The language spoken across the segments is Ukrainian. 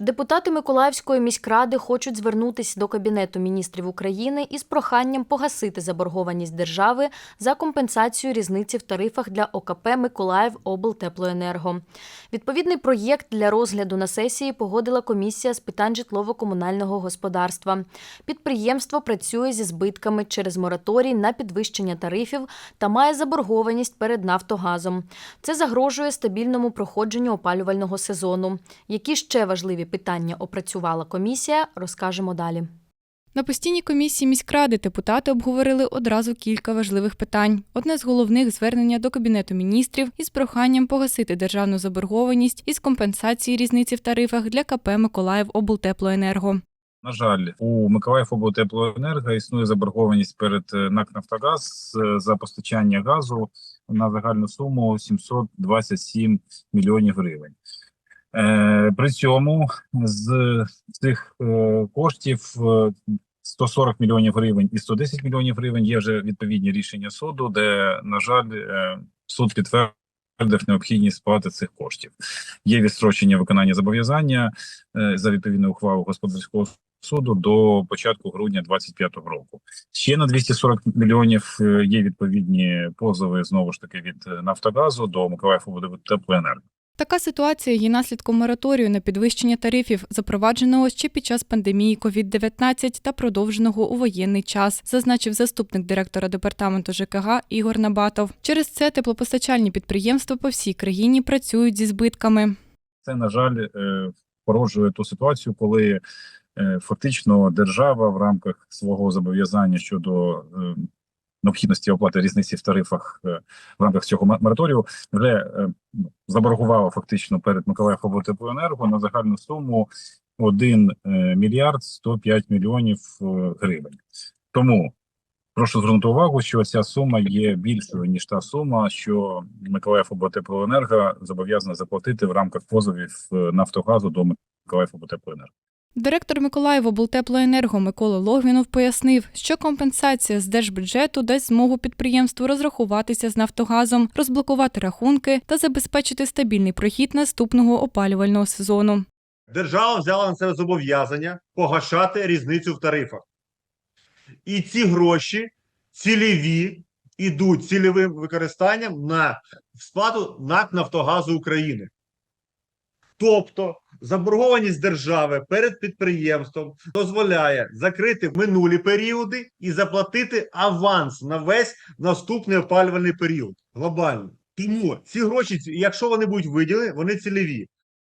Депутати Миколаївської міськради хочуть звернутися до Кабінету міністрів України із проханням погасити заборгованість держави за компенсацію різниці в тарифах для ОКП Миколаїв облтеплоенерго. Відповідний проєкт для розгляду на сесії погодила комісія з питань житлово-комунального господарства. Підприємство працює зі збитками через мораторій на підвищення тарифів та має заборгованість перед Нафтогазом. Це загрожує стабільному проходженню опалювального сезону. Які ще важливі питання опрацювала комісія, розкажемо далі. На постійній комісії міськради депутати обговорили одразу кілька важливих питань. Одне з головних звернення до кабінету міністрів із проханням погасити державну заборгованість із компенсації різниці в тарифах для КП Миколаїв облтеплоенерго. На жаль, у Миколаїв облтеплоенерго існує заборгованість перед е, НАК «Нафтогаз» е, за постачання газу на загальну суму 727 мільйонів гривень. Е, При цьому з цих е, коштів е, 140 мільйонів гривень і 110 мільйонів гривень є вже відповідні рішення суду, де, на жаль, е, суд підтвердив необхідність сплати цих коштів. Є відстрочення виконання зобов'язання е, за відповідною ухвалою господарського суду до початку грудня 2025 року. Ще на 240 мільйонів е, є відповідні позови знову ж таки від е, Нафтогазу до Миколаївобудтеплоенерго. Така ситуація є наслідком мораторію на підвищення тарифів, запровадженого ще під час пандемії COVID-19 та продовженого у воєнний час, зазначив заступник директора департаменту ЖКГ Ігор Набатов. Через це теплопостачальні підприємства по всій країні працюють зі збитками. Це на жаль е, породжує ту ситуацію, коли е, фактично держава в рамках свого зобов'язання щодо е, необхідності оплати різниці в тарифах е, в рамках цього мораторію вже е, заборгувала фактично перед Миколаїв облтеплоенерго на загальну суму 1 е, мільярд 105 мільйонів гривень. Тому прошу звернути увагу, що ця сума є більшою ніж та сума, що Миколаїв зобов'язана заплатити в рамках позовів Нафтогазу до Миколаїв облтеплоенерго. Директор Миколаїв облтеплоенерго Микола Логвінов пояснив, що компенсація з держбюджету дасть змогу підприємству розрахуватися з Нафтогазом, розблокувати рахунки та забезпечити стабільний прохід наступного опалювального сезону. Держава взяла на себе зобов'язання погашати різницю в тарифах. І ці гроші цільові ідуть цільовим використанням на сплату НАК Нафтогазу України. Тобто заборгованість держави перед підприємством дозволяє закрити минулі періоди і заплатити аванс на весь наступний опалювальний період глобально. Тому ці гроші, якщо вони будуть виділені, вони цільові.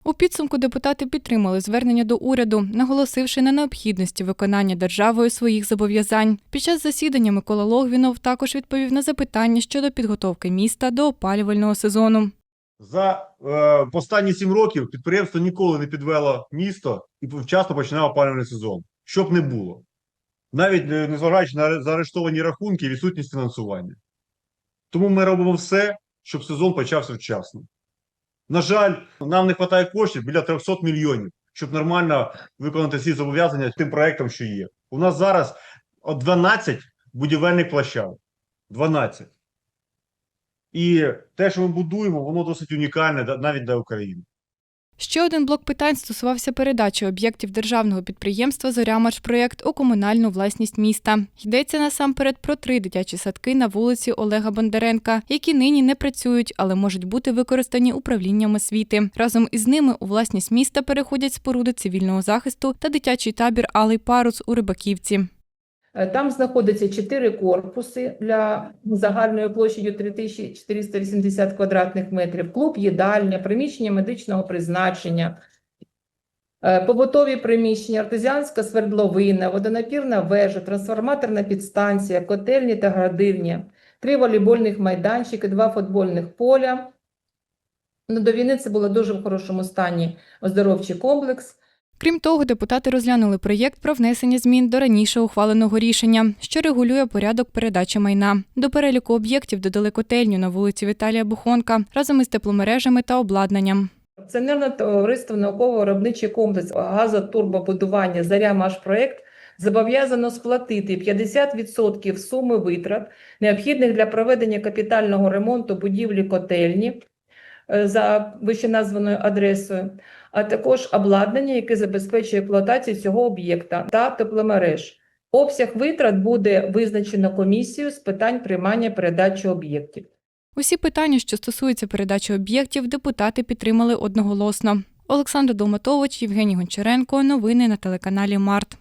У підсумку депутати підтримали звернення до уряду, наголосивши на необхідності виконання державою своїх зобов'язань. Під час засідання Микола Логвінов також відповів на запитання щодо підготовки міста до опалювального сезону. За е, останні сім років підприємство ніколи не підвело місто і вчасно починав опалювальний сезон. Щоб не було. Навіть е, незважаючи на заарештовані рахунки і відсутність фінансування. Тому ми робимо все, щоб сезон почався вчасно. На жаль, нам не вистачає коштів біля 300 мільйонів, щоб нормально виконати всі зобов'язання тим проектом, що є. У нас зараз от 12 будівельних площадок. 12. І те, що ми будуємо, воно досить унікальне навіть для України. Ще один блок питань стосувався передачі об'єктів державного підприємства «Зорямаршпроєкт» у комунальну власність міста. Йдеться насамперед про три дитячі садки на вулиці Олега Бондаренка, які нині не працюють, але можуть бути використані управлінням освіти. Разом із ними у власність міста переходять споруди цивільного захисту та дитячий табір Алий Парус у Рибаківці. Е, Там знаходиться чотири корпуси для загальною площею 3480 квадратних метрів, клуб, їдальня, приміщення медичного призначення, е, побутові приміщення, артезіанська свердловина, водонапірна вежа, трансформаторна підстанція, котельні та градивні, три волейбольних майданчики, два футбольних поля. Ну, до війни це було дуже в хорошому стані оздоровчий комплекс. Крім того, депутати розглянули проєкт про внесення змін до раніше ухваленого рішення, що регулює порядок передачі майна. До переліку об'єктів додали котельню на вулиці Віталія Бухонка разом із тепломережами та обладнанням. Акціонерне товариство науково-виробничий комплекс газотурбобудування «Заря-Машпроект» зобов'язано сплатити 50% суми витрат, необхідних для проведення капітального ремонту будівлі котельні, за вищеназваною адресою, а також обладнання, яке забезпечує експлуатацію цього об'єкта та тепломереж. Обсяг витрат буде визначено комісією з питань приймання передачі об'єктів. Усі питання, що стосуються передачі об'єктів, депутати підтримали одноголосно. Олександр Долматович, Євгеній Гончаренко. Новини на телеканалі Март.